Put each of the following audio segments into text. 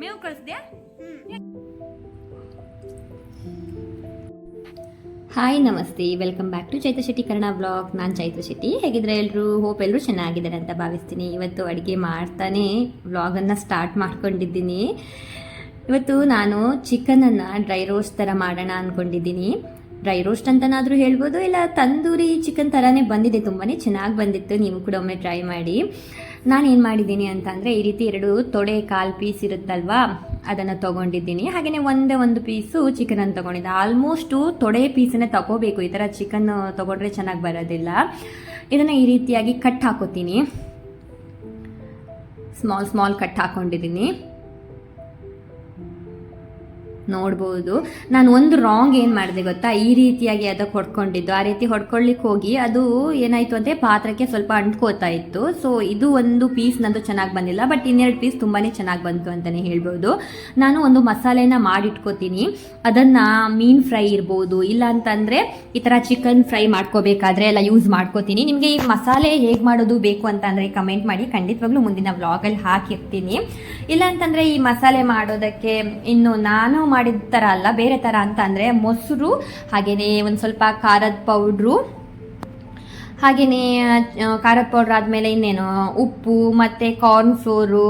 ಮೇವು ಕಳಿಸ್ದ್ಯಾ? ಹಾಯ್ ನಮಸ್ತೆ. Welcome back to Chaithra Shetty Kannada blog ನಾನು ಚೈತ್ರ ಶೆಟ್ಟಿ. ಹೇಗಿದ್ರೆ ಎಲ್ಲರೂ ಹೋಪ್ ಎಲ್ಲರೂ ಚೆನ್ನಾಗಿದ್ದಾರೆ ಅಂತ ಭಾವಿಸ್ತೀನಿ. ಇವತ್ತು ಅಡುಗೆ ಮಾಡ್ತಾನೆ ವ್ಲಾಗನ್ನು ಸ್ಟಾರ್ಟ್ ಮಾಡ್ಕೊಂಡಿದ್ದೀನಿ. ಇವತ್ತು ನಾನು ಚಿಕನನ್ನು ಡ್ರೈ ರೋಸ್ಟ್ ಥರ ಮಾಡೋಣ ಅಂದ್ಕೊಂಡಿದ್ದೀನಿ ಡ್ರೈ ರೋಸ್ಟ್ ಅಂತನಾದರೂ ಹೇಳ್ಬೋದು, ಇಲ್ಲ ತಂದೂರಿ ಚಿಕನ್ ಥರನೇ ಬಂದಿದೆ. ತುಂಬಾ ಚೆನ್ನಾಗಿ ಬಂದಿತ್ತು. ನೀವು ಕೂಡ ಒಮ್ಮೆ ಟ್ರೈ ಮಾಡಿ. ನಾನು ಏನು ಮಾಡಿದ್ದೀನಿ ಅಂತಂದರೆ ಈ ರೀತಿ ಎರಡು ತೊಡೆ ಕಾಲು ಪೀಸ್ ಇರುತ್ತಲ್ವಾ, ಅದನ್ನು ತೊಗೊಂಡಿದ್ದೀನಿ. ಹಾಗೆಯೇ ಒಂದೇ ಒಂದು ಪೀಸು ಚಿಕನನ್ನು ತೊಗೊಂಡಿದ್ದೆ. ಆಲ್ಮೋಸ್ಟು ತೊಡೆ ಪೀಸನ್ನೇ ತಗೋಬೇಕು. ಈ ಥರ ಚಿಕನ್ ತೊಗೊಂಡ್ರೆ ಚೆನ್ನಾಗಿ ಬರೋದಿಲ್ಲ. ಇದನ್ನು ಈ ರೀತಿಯಾಗಿ ಕಟ್ ಹಾಕೋತೀನಿ. ಸ್ಮಾಲ್ ಸ್ಮಾಲ್ ಕಟ್ ಹಾಕೊಂಡಿದ್ದೀನಿ. ನೋಡ್ಬೋದು. ನಾನು ಒಂದು ರಾಂಗ್ ಏನು ಮಾಡಿದೆ ಗೊತ್ತಾ? ಈ ರೀತಿಯಾಗಿ ಅದಕ್ಕೆ ಹೊಡ್ಕೊಂಡಿದ್ದು. ಆ ರೀತಿ ಹೊಡ್ಕೊಳ್ಳಿಕ್ಕೆ ಹೋಗಿ ಅದು ಏನಾಯಿತು ಅಂದರೆ ಪಾತ್ರಕ್ಕೆ ಸ್ವಲ್ಪ ಅಂಟ್ಕೋತಾ ಇತ್ತು. ಸೊ ಇದು ಒಂದು ಪೀಸ್ ನಂದು ಚೆನ್ನಾಗಿ ಬಂದಿಲ್ಲ. ಬಟ್ ಇನ್ನೆರಡು ಪೀಸ್ ತುಂಬಾ ಚೆನ್ನಾಗಿ ಬಂತು ಅಂತಲೇ ಹೇಳ್ಬೋದು. ನಾನು ಒಂದು ಮಸಾಲೆನ ಮಾಡಿಟ್ಕೋತೀನಿ. ಅದನ್ನು ಮೀನ್ ಫ್ರೈ ಇರ್ಬೋದು. ಇಲ್ಲ ಅಂತಂದರೆ ಈ ಥರ ಚಿಕನ್ ಫ್ರೈ ಮಾಡ್ಕೋಬೇಕಾದ್ರೆ ಎಲ್ಲ ಯೂಸ್ ಮಾಡ್ಕೋತೀನಿ. ನಿಮಗೆ ಈ ಮಸಾಲೆ ಹೇಗೆ ಮಾಡೋದು ಬೇಕು ಅಂತ ಅಂದರೆ ಕಮೆಂಟ್ ಮಾಡಿ. ಖಂಡಿತವಾಗ್ಲೂ ಮುಂದಿನ ವ್ಲಾಗಲ್ಲಿ ಹಾಕಿರ್ತೀನಿ. ಇಲ್ಲ ಅಂತಂದರೆ ಈ ಮಸಾಲೆ ಮಾಡೋದಕ್ಕೆ ಇನ್ನು ನಾನು ಮಾಡಿದ ಥರ ಅಲ್ಲ, ಬೇರೆ ಥರ ಅಂತ ಅಂದರೆ ಮೊಸರು ಹಾಗೆಯೇ ಒಂದು ಸ್ವಲ್ಪ ಖಾರದ ಪೌಡ್ರು ಹಾಗೆಯೇ ಖಾರದ ಪೌಡ್ರ್ ಆದಮೇಲೆ ಇನ್ನೇನು, ಉಪ್ಪು ಮತ್ತು ಕಾರ್ನ್ ಫ್ಲೋರು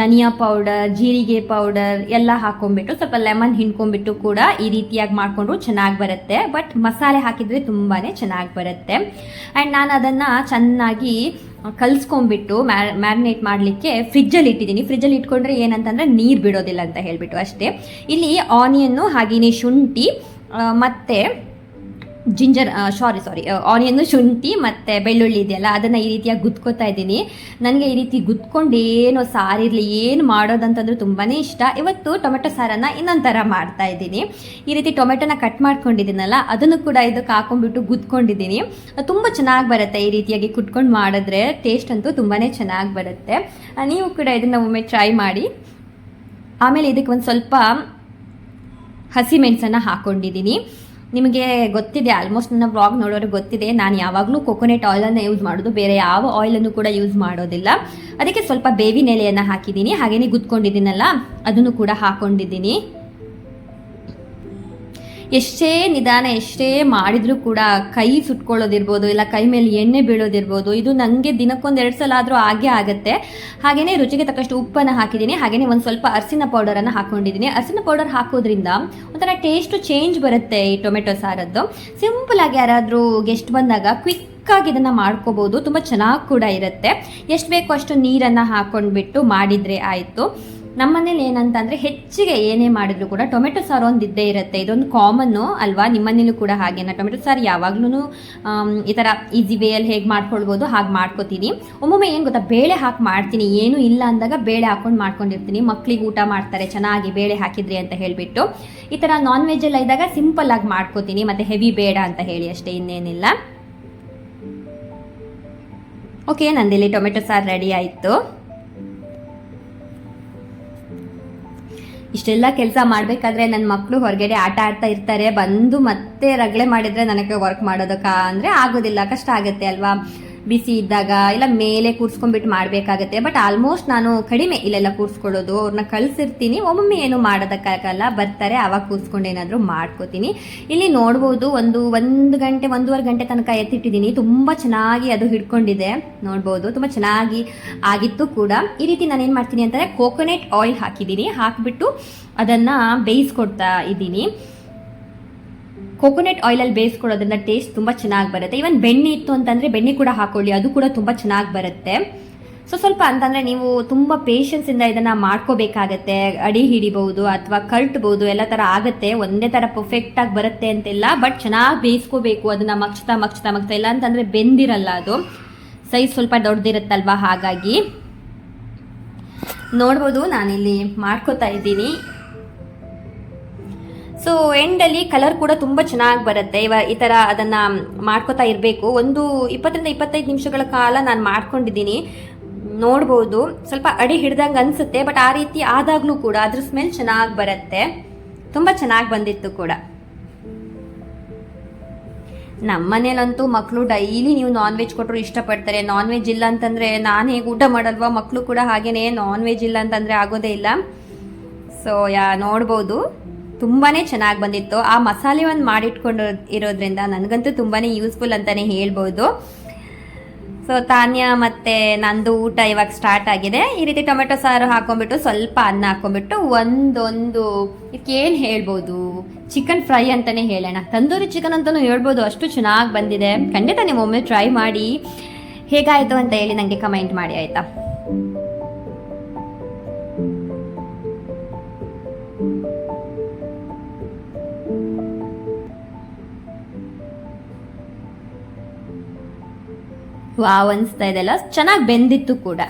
ಧನಿಯಾ ಪೌಡರ್ ಜೀರಿಗೆ ಪೌಡರ್ ಎಲ್ಲ ಹಾಕೊಂಡ್ಬಿಟ್ಟು ಸ್ವಲ್ಪ ಲೆಮನ್ ಹಿಂಡ್ಕೊಂಡ್ಬಿಟ್ಟು ಕೂಡ ಈ ರೀತಿಯಾಗಿ ಮಾಡಿಕೊಂಡ್ರು ಚೆನ್ನಾಗಿ ಬರುತ್ತೆ. ಬಟ್ ಮಸಾಲೆ ಹಾಕಿದರೆ ತುಂಬಾ ಚೆನ್ನಾಗಿ ಬರುತ್ತೆ. ಆ್ಯಂಡ್ ನಾನು ಅದನ್ನು ಚೆನ್ನಾಗಿ ಕಲಿಸ್ಕೊಂಡ್ಬಿಟ್ಟು ಮ್ಯಾರಿನೇಟ್ ಮಾಡಲಿಕ್ಕೆ ಫ್ರಿಜ್ಜಲ್ಲಿ ಇಟ್ಟಿದ್ದೀನಿ. ಫ್ರಿಜ್ಜಲ್ಲಿ ಇಟ್ಕೊಂಡ್ರೆ ಏನಂತಂದರೆ ನೀರು ಬಿಡೋದಿಲ್ಲ ಅಂತ ಹೇಳಿಬಿಟ್ಟು ಅಷ್ಟೇ. ಇಲ್ಲಿ ಆನಿಯನ್ನು ಹಾಗೆಯೇ ಶುಂಠಿ ಮತ್ತೆ ಜಿಂಜರ್ ಸಾರಿ ಸಾರಿ ಆನಿಯನ್ನು ಶುಂಠಿ ಮತ್ತು ಬೆಳ್ಳುಳ್ಳಿ ಇದೆಯಲ್ಲ, ಅದನ್ನು ಈ ರೀತಿಯಾಗಿ ಗುದ್ಕೋತಾ ಇದ್ದೀನಿ. ನನಗೆ ಈ ರೀತಿ ಗುದ್ಕೊಂಡು ಏನೋ ಸಾರಿರಲಿ, ಏನು ಮಾಡೋದಂತಂದ್ರೆ ತುಂಬಾ ಇಷ್ಟ. ಇವತ್ತು ಟೊಮೆಟೊ ಸಾರನ್ನು ಇನ್ನೊಂದು ಥರ ಮಾಡ್ತಾ ಇದ್ದೀನಿ. ಈ ರೀತಿ ಟೊಮೆಟೊನ ಕಟ್ ಮಾಡ್ಕೊಂಡಿದ್ದೀನಲ್ಲ, ಅದನ್ನು ಕೂಡ ಇದಕ್ಕೆ ಹಾಕೊಂಡ್ಬಿಟ್ಟು ಗುದ್ಕೊಂಡಿದ್ದೀನಿ. ತುಂಬ ಚೆನ್ನಾಗಿ ಬರುತ್ತೆ ಈ ರೀತಿಯಾಗಿ ಕುಟ್ಕೊಂಡು ಮಾಡಿದ್ರೆ ಟೇಸ್ಟ್ ಅಂತೂ ತುಂಬಾ ಚೆನ್ನಾಗಿ ಬರುತ್ತೆ. ನೀವು ಕೂಡ ಇದನ್ನು ಒಮ್ಮೆ ಟ್ರೈ ಮಾಡಿ. ಆಮೇಲೆ ಇದಕ್ಕೆ ಒಂದು ಸ್ವಲ್ಪ ಹಸಿಮೆಣಸನ್ನು ಹಾಕ್ಕೊಂಡಿದ್ದೀನಿ ನಿಮಗೆ ಗೊತ್ತಿದೆ ಆಲ್ಮೋಸ್ಟ್ ನನ್ನ ಬ್ಲಾಗ್ ನೋಡೋರಿಗೆ ಗೊತ್ತಿದೆ, ನಾನು ಯಾವಾಗಲೂ ಕೊಕೊನೆಟ್ ಆಯಿಲನ್ನು ಯೂಸ್ ಮಾಡೋದು, ಬೇರೆ ಯಾವ ಆಯಿಲನ್ನು ಕೂಡ ಯೂಸ್ ಮಾಡೋದಿಲ್ಲ. ಅದಕ್ಕೆ ಸ್ವಲ್ಪ ಬೇವಿನ ಎಲೆಯನ್ನು ಹಾಕಿದ್ದೀನಿ ಹಾಗೆಯೇ ಗುದ್ಕೊಂಡಿದ್ದೀನಲ್ಲ ಅದನ್ನು ಕೂಡ ಹಾಕ್ಕೊಂಡಿದ್ದೀನಿ ಎಷ್ಟೇ ನಿಧಾನ, ಎಷ್ಟೇ ಮಾಡಿದರೂ ಕೂಡ ಕೈ ಸುಟ್ಕೊಳ್ಳೋದಿರ್ಬೋದು, ಇಲ್ಲ ಕೈ ಮೇಲೆ ಎಣ್ಣೆ ಬೀಳೋದಿರ್ಬೋದು, ಇದು ನನಗೆ ದಿನಕ್ಕೊಂದು ಎರಡು ಸಲ ಆದರೂ ಆಗೇ ಆಗುತ್ತೆ. ಹಾಗೆಯೇ ರುಚಿಗೆ ತಕ್ಕಷ್ಟು ಉಪ್ಪನ್ನು ಹಾಕಿದ್ದೀನಿ ಹಾಗೆಯೇ ಒಂದು ಸ್ವಲ್ಪ ಅರಿಸಿನ ಪೌಡರನ್ನು ಹಾಕ್ಕೊಂಡಿದ್ದೀನಿ ಅರಿಸಿನ ಪೌಡರ್ ಹಾಕೋದ್ರಿಂದ ಒಂಥರ ಟೇಸ್ಟು ಚೇಂಜ್ ಬರುತ್ತೆ ಈ ಟೊಮೆಟೊ ಸಾರದ್ದು. ಸಿಂಪಲಾಗಿ ಯಾರಾದರೂ ಗೆಸ್ಟ್ ಬಂದಾಗ ಕ್ವಿಕ್ ಆಗಿ ಇದನ್ನು ಮಾಡ್ಕೋಬೋದು, ತುಂಬ ಚೆನ್ನಾಗಿ ಕೂಡ ಇರುತ್ತೆ. ಎಷ್ಟು ಬೇಕೋ ಅಷ್ಟು ನೀರನ್ನು ಹಾಕೊಂಡ್ಬಿಟ್ಟು ಮಾಡಿದರೆ ಆಯಿತು. ನಮ್ಮನೇಲಿ ಏನಂತಂದರೆ ಹೆಚ್ಚಿಗೆ ಏನೇ ಮಾಡಿದ್ರು ಕೂಡ ಟೊಮೆಟೊ ಸಾರು ಒಂದು ಇದ್ದೇ ಇರುತ್ತೆ. ಇದೊಂದು ಕಾಮನ್ನು ಅಲ್ವಾ? ನಿಮ್ಮನೇಲೂ ಕೂಡ ಹಾಗೇನ ಟೊಮೆಟೊ ಸಾರು ಯಾವಾಗ್ಲೂ ಈ ಥರ ಈಸಿ ವೇಯಲ್ಲಿ ಹೇಗೆ ಮಾಡ್ಕೊಳ್ಬೋದು ಹಾಗೆ ಮಾಡ್ಕೋತೀನಿ. ಒಮ್ಮೊಮ್ಮೆ ಏನು ಗೊತ್ತಾ? ಬೇಳೆ ಹಾಕಿ ಮಾಡ್ತೀನಿ. ಏನೂ ಇಲ್ಲ ಅಂದಾಗ ಬೇಳೆ ಹಾಕೊಂಡು ಮಾಡ್ಕೊಂಡಿರ್ತೀನಿ. ಮಕ್ಳಿಗೆ ಊಟ ಮಾಡ್ತಾರೆ. ಚೆನ್ನಾಗಿ ಬೇಳೆ ಹಾಕಿದ್ರಿ ಅಂತ ಹೇಳಿಬಿಟ್ಟು. ಈ ಥರ ನಾನ್ ವೆಜ್ ಎಲ್ಲ ಇದ್ದಾಗ ಸಿಂಪಲ್ ಆಗಿ ಮಾಡ್ಕೋತೀನಿ. ಮತ್ತು ಹೆವಿ ಬೇಡ ಅಂತ ಹೇಳಿ ಅಷ್ಟೇ, ಇನ್ನೇನಿಲ್ಲ. ಓಕೆ ನಂದಿಲ್ಲಿ ಟೊಮೆಟೊ ಸಾರು ರೆಡಿ ಆಯಿತು. ಇಷ್ಟೆಲ್ಲ ಕೆಲಸ ಮಾಡಬೇಕಾದ್ರೆ ನನ್ನ ಮಕ್ಕಳು ಹೊರಗಡೆ ಆಟ ಆಡ್ತಾ ಇರ್ತಾರೆ, ಬಂದು ಮತ್ತೆ ರಗಳೆ ಮಾಡಿದರೆ ನನಗೆ ವರ್ಕ್ ಮಾಡೋದಕ್ಕ ಅಂದರೆ ಆಗೋದಿಲ್ಲ, ಕಷ್ಟ ಆಗುತ್ತೆ ಅಲ್ವಾ? ಬಿಸಿ ಇದ್ದಾಗ ಇಲ್ಲ ಮೇಲೆ ಕೂರ್ಸ್ಕೊಂಡ್ಬಿಟ್ಟು ಮಾಡಬೇಕಾಗತ್ತೆ. ಬಟ್ ಆಲ್ಮೋಸ್ಟ್ ನಾನು ಕಡಿಮೆ ಇಲ್ಲೆಲ್ಲ ಕೂರಿಸ್ಕೊಳ್ಳೋದು. ಅವ್ರನ್ನ ಕಳಿಸಿರ್ತೀನಿ. ಒಮ್ಮೊಮ್ಮೆ ಏನು ಮಾಡೋದಕ್ಕಾಗಲ್ಲ. ಬರ್ತಾರೆ ಆವಾಗ ಕೂರಿಸ್ಕೊಂಡು ಏನಾದರೂ ಮಾಡ್ಕೋತೀನಿ. ಇಲ್ಲಿ ನೋಡ್ಬೋದು ಒಂದು ಒಂದು ಗಂಟೆ, ಒಂದೂವರೆ ಗಂಟೆ ತನಕ ಎತ್ತಿಟ್ಟಿದ್ದೀನಿ. ತುಂಬ ಚೆನ್ನಾಗಿ ಅದು ಹಿಡ್ಕೊಂಡಿದೆ. ನೋಡ್ಬೋದು, ತುಂಬ ಚೆನ್ನಾಗಿ ಆಗಿತ್ತು ಕೂಡ. ಈ ರೀತಿ ನಾನು ಏನು ಮಾಡ್ತೀನಿ ಅಂತಂದರೆ ಕೋಕೋನೆಟ್ ಆಯಿಲ್ ಹಾಕಿದ್ದೀನಿ. ಹಾಕಿಬಿಟ್ಟು ಅದನ್ನು ಬೇಯಿಸ್ಕೊಡ್ತಾ ಇದ್ದೀನಿ. ಕೋಕೋನಟ್ ಆಯಿಲಲ್ಲಿ ಬೇಯಿಸ್ಕೊಳ್ಳೋದ್ರಿಂದ ಟೇಸ್ಟ್ ತುಂಬ ಚೆನ್ನಾಗಿ ಬರುತ್ತೆ. ಇವನ್ ಬೆಣ್ಣೆ ಇತ್ತು ಅಂತಂದರೆ ಬೆಣ್ಣೆ ಕೂಡ ಹಾಕೊಳ್ಳಿ, ಅದು ಕೂಡ ತುಂಬ ಚೆನ್ನಾಗಿ ಬರುತ್ತೆ. ಸೊ ಸ್ವಲ್ಪ ಅಂತಂದರೆ ನೀವು ತುಂಬ ಪೇಷನ್ಸಿಂದ ಇದನ್ನು ಮಾಡ್ಕೋಬೇಕಾಗತ್ತೆ. ಅಡಿ ಹಿಡಿಬಹುದು ಅಥವಾ ಕಲ್ಟ್ಬೋದು ಎಲ್ಲ ಥರ ಆಗುತ್ತೆ. ಒಂದೇ ಥರ ಪರ್ಫೆಕ್ಟಾಗಿ ಬರುತ್ತೆ ಅಂತೆಲ್ಲ ಬಟ್ ಚೆನ್ನಾಗಿ ಬೇಯಿಸ್ಕೋಬೇಕು. ಅದನ್ನು ಮಗ್ಚ್ತಾ ಮಗ್ಚ್ತಾ ಮಗ್ತಾ ಇಲ್ಲ ಅಂತಂದರೆ ಬೆಂದಿರಲ್ಲ ಅದು. ಸೈಜ್ ಸ್ವಲ್ಪ ದೊಡ್ಡದಿರುತ್ತಲ್ವಾ ಹಾಗಾಗಿ ನೋಡ್ಬೋದು, ನಾನಿಲ್ಲಿ ಮಾಡ್ಕೋತಾ ಇದ್ದೀನಿ. ಸೊ ಎಂಡಲ್ಲಿ ಕಲರ್ ಕೂಡ ತುಂಬ ಚೆನ್ನಾಗಿ ಬರುತ್ತೆ. ಇವ ಈ ಥರ ಅದನ್ನು ಮಾಡ್ಕೋತಾ ಇರಬೇಕು. ಒಂದು ಇಪ್ಪತ್ತರಿಂದ ಇಪ್ಪತ್ತೈದು ನಿಮಿಷಗಳ ಕಾಲ ನಾನು ಮಾಡ್ಕೊಂಡಿದ್ದೀನಿ. ನೋಡ್ಬೋದು. ಸ್ವಲ್ಪ ಅಡಿ ಹಿಡ್ದಂಗೆ ಅನಿಸುತ್ತೆ ಬಟ್ ಆ ರೀತಿ ಆದಾಗಲೂ ಕೂಡ ಅದ್ರ ಸ್ಮೆಲ್ ಚೆನ್ನಾಗಿ ಬರುತ್ತೆ. ತುಂಬ ಚೆನ್ನಾಗಿ ಬಂದಿತ್ತು ಕೂಡ. ನಮ್ಮ ಮನೇಲಂತೂ ಮಕ್ಕಳು ಡೈಲಿ ನೀವು ನಾನ್ ವೆಜ್ ಕೊಟ್ಟರು ಇಷ್ಟಪಡ್ತಾರೆ. ನಾನ್ ವೆಜ್ ಇಲ್ಲ ಅಂತಂದರೆ ನಾನು ಹೇಗೆ ಊಟ ಮಾಡಲ್ವಾ? ಮಕ್ಕಳು ಕೂಡ ಹಾಗೇನೆ ನಾನ್ ವೆಜ್ ಇಲ್ಲ ಅಂತಂದರೆ ಆಗೋದೇ ಇಲ್ಲ. ಸೊ ಯಾ, ನೋಡ್ಬೋದು. ತುಂಬಾ ಚೆನ್ನಾಗಿ ಬಂದಿತ್ತು. ಆ ಮಸಾಲೆ ಒಂದು ಮಾಡಿಟ್ಕೊಂಡು ಇರೋದ್ರಿಂದ ನನಗಂತೂ ತುಂಬಾ ಯೂಸ್ಫುಲ್ ಅಂತಲೇ ಹೇಳ್ಬೋದು. ಸೊ ತಾನ್ಯ ಮತ್ತು ನಂದು ಊಟ ಇವಾಗ ಸ್ಟಾರ್ಟ್ ಆಗಿದೆ. ಈ ರೀತಿ ಟೊಮೆಟೊ ಸಾರು ಹಾಕೊಂಡ್ಬಿಟ್ಟು ಸ್ವಲ್ಪ ಅನ್ನ ಹಾಕೊಂಡ್ಬಿಟ್ಟು ಒಂದೊಂದು ಇದಕ್ಕೇನು ಹೇಳ್ಬೋದು? ಚಿಕನ್ ಫ್ರೈ ಅಂತಲೇ ಹೇಳೋಣ. ತಂದೂರಿ ಚಿಕನ್ ಅಂತಲೂ ಹೇಳ್ಬೋದು. ಅಷ್ಟು ಚೆನ್ನಾಗಿ ಬಂದಿದೆ. ಖಂಡಿತ ನೀವು ಒಮ್ಮೆ ಟ್ರೈ ಮಾಡಿ. ಹೇಗಾಯಿತು ಅಂತ ಹೇಳಿ ನನಗೆ ಕಮೆಂಟ್ ಮಾಡಿ, ಆಯಿತಾ? ವಾವ್ ಅನಿಸ್ತಾ ಇದೆಲ್ಲ ಚೆನ್ನಾಗಿ ಬೆಂದಿತ್ತು ಕೂಡ.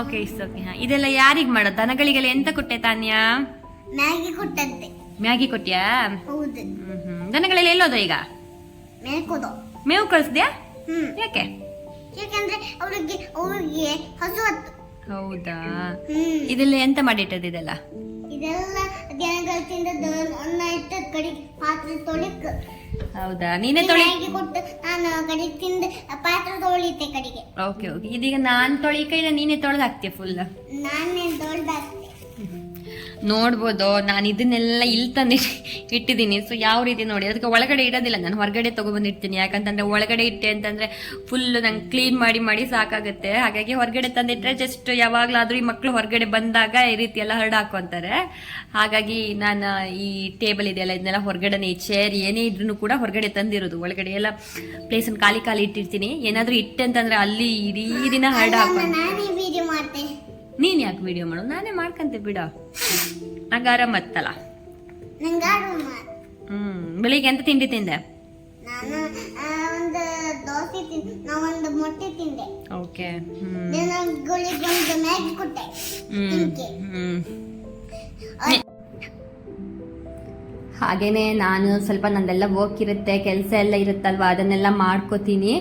ಓಕೆ ಇಟ್ಸ್ ಓಕೆ ಹಾ. ಇದೆಲ್ಲ ಯಾರಿಗೆ ಮಾಡೋದು ದನಗಳಿಗೆಲ್ಲ ಎಂತ ಕೊಟ್ಟೆ ತಾನ್ಯ? ಮ್ಯಾಗಿ ಕೊಟ್ಟಂತೆ. ಮ್ಯಾಗಿ ಕೊಟ್ಟ್ಯಾ? ಹೌದು. ಹ್ಮ್ ಹ್ಮ್. ದನಗಳೆಲ್ಲ ಎಲ್ಲೋದ ಈಗ? ಮೇಕೋದು ಮೇವು ಕಳಿಸ್ದ್ಯಾ? ಹ್ಮ್. ಯಾಕೆ? ಯಾಕಂದ್ರೆ ಅವ್ರಿಗೆ ಅವ್ರಿಗೆ ಹಸು ಹತ್ತು. ಹೌದಾ? ಹ್ಮ್. ಇದೆಲ್ಲ ಎಂತ ಮಾಡಿಟ್ಟದ ಇದೆಲ್ಲ? ಇದೆಲ್ಲ ಜನಗಳ ತಿಂದ ಕಡೆಗೆ ಪಾತ್ರೆ ತೊಳಿಕ್. ಹೌದಾ? ನೀನೇ ತೊಳಿ. ಮ್ಯಾಗಿ ಕೊಟ್ಟು ನಾನು ಕಡೆಗೆ ತಿಂದು ಪಾತ್ರೆ ತೊಳಿತೆ ಕಡೆಗೆ. ಓಕೆ ಓಕೆ ಇದೀಗ ನಾನ್ ತೊಳಿಕ ಇಲ್ಲ ನೀನೇ ತೊಳೆದು ಹಾಕ್ತೀಯ ಫುಲ್ ನಾನೇ ದೊಡ್ಡದಾಗ್ತೆ ನೋಡ್ಬೋದು. ನಾನು ಇದನ್ನೆಲ್ಲ ಇಲ್ಲಿ ತಂದು ಇಟ್ಟಿದ್ದೀನಿ. ಸೊ ಯಾವ ರೀತಿ ನೋಡಿ, ಅದಕ್ಕೆ ಒಳಗಡೆ ಇಡೋದಿಲ್ಲ. ನಾನು ಹೊರಗಡೆ ತೊಗೊಬಂದಿರ್ತೀನಿ ಯಾಕಂತಂದ್ರೆ ಒಳಗಡೆ ಇಟ್ಟೆ ಅಂತಂದ್ರೆ ಫುಲ್ ನಂಗೆ ಕ್ಲೀನ್ ಮಾಡಿ ಮಾಡಿ ಸಾಕಾಗುತ್ತೆ. ಹಾಗಾಗಿ ಹೊರಗಡೆ ತಂದಿಟ್ಟರೆ ಜಸ್ಟ್ ಯಾವಾಗಲಾದರೂ ಈ ಮಕ್ಕಳು ಹೊರಗಡೆ ಬಂದಾಗ ಈ ರೀತಿ ಎಲ್ಲ ಹರಡು ಹಾಕೊಂತಾರೆ ಹಾಗಾಗಿ ನಾನು ಈ ಟೇಬಲ್ ಇದೆಯಲ್ಲ, ಇದನ್ನೆಲ್ಲ ಹೊರಗಡೆನೆ ಈ ಚೇರ್ ಏನೇ ಇದ್ರೂ ಕೂಡ ಹೊರಗಡೆ ತಂದಿರೋದು. ಒಳಗಡೆ ಎಲ್ಲ ಪ್ಲೇಸನ್ನು ಖಾಲಿ ಖಾಲಿ ಇಟ್ಟಿರ್ತೀನಿ. ಏನಾದರೂ ಇಟ್ಟೆ ಅಂತಂದ್ರೆ ಅಲ್ಲಿ ಇಡೀ ದಿನ ಹರಡು ನಾನೇ ಯಾಕೆ ವಿಡಿಯೋ ಮಾಡು? ನಾನೇ ಮಾಡ್ಕಂತೆ ಬಿಡ. ನಂಗೆ ಆರಾಮತ್ತಲ್ಲ ನಂಗೆ ಆಡು ಹ್ಮ್ ಬೆಳಿಗ್ಗೆ ಎಂತ ತಿಂಡಿ ತಿಂದೆ? ನಾನು ಒಂದು ದೋಸೆ ತಿಂದೆ. ಒಂದು ಮೊಟ್ಟೆ ತಿಂದೆ. ಓಕೆ ಹ್ಮ್. ಜನಗಳಿಗೆ ಒಂದು ಮ್ಯಾಗಿ ಕೊಟ್ಟೆ. ಹ್ಮ್ ಹ್ಮ್. ಹಾಗೇನೆ ನಾನು ಸ್ವಲ್ಪ ನಂದೆಲ್ಲ ವರ್ಕ್ ಇರುತ್ತೆ ಕೆಲಸ ಎಲ್ಲ ಇರುತ್ತಲ್ವಾ? ಅದನ್ನೆಲ್ಲ ಮಾಡ್ಕೋತೀನಿ.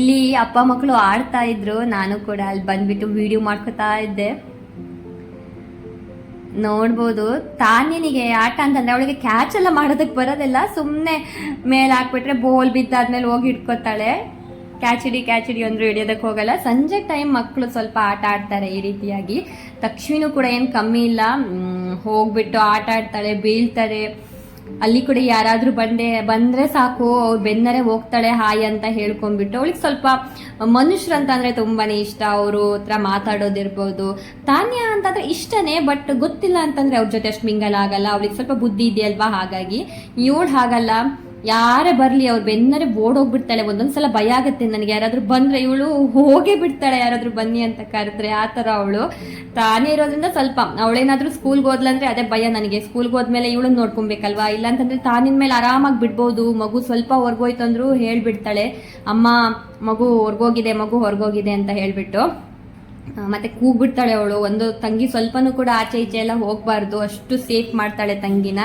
ಇಲ್ಲಿ ಅಪ್ಪ ಮಕ್ಕಳು ಆಡ್ತಾ ಇದ್ರು, ನಾನು ಕೂಡ ಅಲ್ಲಿ ಬಂದ್ಬಿಟ್ಟು ವಿಡಿಯೋ ಮಾಡ್ಕೋತಾ ಇದ್ದೆ. ನೋಡ್ಬೋದು. ತಾನಿನಿಗೆ ಆಟ ಅಂತಂದ್ರೆ ಅವಳಿಗೆ ಕ್ಯಾಚ್ ಎಲ್ಲ ಮಾಡೋದಕ್ಕೆ ಬರೋದಿಲ್ಲ ಸುಮ್ಮನೆ ಮೇಲೆ ಹಾಕ್ಬಿಟ್ರೆ ಬೋಲ್ ಬಿದ್ದಾದ್ಮೇಲೆ ಹೋಗಿ ಇಟ್ಕೋತಾಳೆ ಕ್ಯಾಚ್ ಹಿಡಿ ಅಂದ್ರೆ ಹಿಡಿಯೋದಕ್ಕೆ ಹೋಗಲ್ಲ. ಸಂಜೆ ಟೈಮ್ ಮಕ್ಕಳು ಸ್ವಲ್ಪ ಆಟ ಆಡ್ತಾರೆ ಈ ರೀತಿಯಾಗಿ. ತಕ್ಷಣ ಕೂಡ ಏನು ಕಮ್ಮಿ ಇಲ್ಲ. ಹೋಗ್ಬಿಟ್ಟು ಆಟ ಆಡ್ತಾಳೆ, ಬೀಳ್ತಾರೆ. ಅಲ್ಲಿ ಕೂಡ ಯಾರಾದ್ರೂ ಬಂದೆ, ಬಂದ್ರೆ ಸಾಕು, ಅವ್ರು ಬೆನ್ನರೆ ಹೋಗ್ತಾಳೆ, ಹಾಯ್ ಅಂತ ಹೇಳ್ಕೊಂಡ್ಬಿಟ್ಟು, ಅವಳಿಗೆ ಸ್ವಲ್ಪ ಮನುಷ್ಯರು ಅಂತಂದ್ರೆ ತುಂಬಾನೇ ಇಷ್ಟ, ಅವರು ಹತ್ರ ಮಾತಾಡೋದಿರ್ಬೋದು. ತಾನ್ಯ ಅಂತಂದ್ರೆ ಇಷ್ಟನೇ, ಬಟ್ ಗೊತ್ತಿಲ್ಲ ಅಂತಂದ್ರೆ ಅವ್ರ ಜೊತೆ ಅಷ್ಟು ಮಿಂಗಲ್ ಆಗಲ್ಲ, ಅವಳಿಗೆ ಸ್ವಲ್ಪ ಬುದ್ಧಿ ಇದೆಯಲ್ವಾ ಹಾಗಾಗಿ. ಇವಳು ಹಾಗಲ್ಲ. ಯಾರೇ ಬರಲಿ, ಅವ್ರು ಬೆನ್ನರೆ ಓಡೋಗ್ಬಿಡ್ತಾಳೆ ಒಂದೊಂದ್ಸಲ ಭಯ ಆಗುತ್ತೆ ನನಗೆ. ಯಾರಾದರೂ ಬಂದ್ರೆ ಇವಳು ಹೋಗೇ ಬಿಡ್ತಾಳೆ. ಯಾರಾದರೂ ಬನ್ನಿ ಅಂತ ಕರೆದ್ರೆ ಆ ಥರ ಅವಳು. ತಾನೇ ಇರೋದ್ರಿಂದ ಸ್ವಲ್ಪ. ಅವಳೇನಾದರೂ ಸ್ಕೂಲ್ಗೆ ಹೋದ್ಲಂದ್ರೆ ಅದೇ ಭಯ ನನಗೆ. ಸ್ಕೂಲ್ಗೆ ಹೋದ್ಮೇಲೆ ಇವಳನ್ನ ನೋಡ್ಕೊಬೇಕಲ್ವಾ? ಇಲ್ಲಾಂತಂದ್ರೆ ತಾನಿನ ಮೇಲೆ ಆರಾಮಾಗಿ ಬಿಡ್ಬೋದು. ಮಗು ಸ್ವಲ್ಪ ಹೊರ್ಗೋಯ್ತು ಅಂದರೂ ಹೇಳಿಬಿಡ್ತಾಳೆ. ಅಮ್ಮ, ಮಗು ಹೊರ್ಗೋಗಿದೆ ಮಗು ಹೊರ್ಗೋಗಿದೆ ಅಂತ ಹೇಳಿಬಿಟ್ಟು. ಮತ್ತೆ ಕೂಗ್ಬಿಡ್ತಾಳೆ ಅವಳು. ಒಂದು ತಂಗಿ ಸ್ವಲ್ಪನೂ ಕೂಡ ಆಚೆ ಈಚೆ ಎಲ್ಲ ಹೋಗಬಾರ್ದು. ಅಷ್ಟು ಸೇಫ್ ಮಾಡ್ತಾಳೆ ತಂಗಿನ.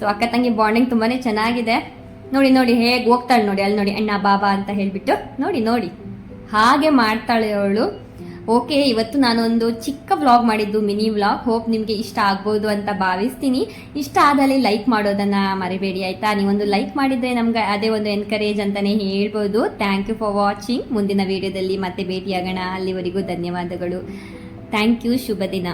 ಸೊ ಅಕ್ಕ ತಂಗಿ ಬಾಂಡಿಂಗ್ ತುಂಬಾನೇ ಚೆನ್ನಾಗಿದೆ. ನೋಡಿ ನೋಡಿ, ಹೇಗೆ ಹೋಗ್ತಾಳೆ ನೋಡಿ, ಅಲ್ಲಿ ನೋಡಿ, ಅಣ್ಣ, ಬಾಬಾ ಅಂತ ಹೇಳ್ಬಿಟ್ಟು ನೋಡಿ ನೋಡಿ. ಹಾಗೆ ಮಾಡ್ತಾಳೆ ಅವಳು. ಓಕೆ, ಇವತ್ತು ನಾನೊಂದು ಚಿಕ್ಕ ವ್ಲಾಗ್ ಮಾಡಿದ್ದು, ಮಿನಿ ವ್ಲಾಗ್ ಹೋಪ್ ನಿಮಗೆ ಇಷ್ಟ ಆಗ್ಬೋದು ಅಂತ ಭಾವಿಸ್ತೀನಿ. ಇಷ್ಟ ಆದಲ್ಲಿ ಲೈಕ್ ಮಾಡೋದನ್ನು ಮರಿಬೇಡಿ, ಆಯಿತಾ? ನೀವೊಂದು ಲೈಕ್ ಮಾಡಿದರೆ ನಮ್ಗೆ ಅದೇ ಒಂದು ಎನ್ಕರೇಜ್ ಅಂತಲೇ ಹೇಳ್ಬೋದು. ಥ್ಯಾಂಕ್ ಯು ಫಾರ್ ವಾಚಿಂಗ್ ಮುಂದಿನ ವಿಡಿಯೋದಲ್ಲಿ ಮತ್ತೆ ಭೇಟಿಯಾಗೋಣ. ಅಲ್ಲಿವರೆಗೂ ಧನ್ಯವಾದಗಳು. ಥ್ಯಾಂಕ್ ಯು ಶುಭ ದಿನ.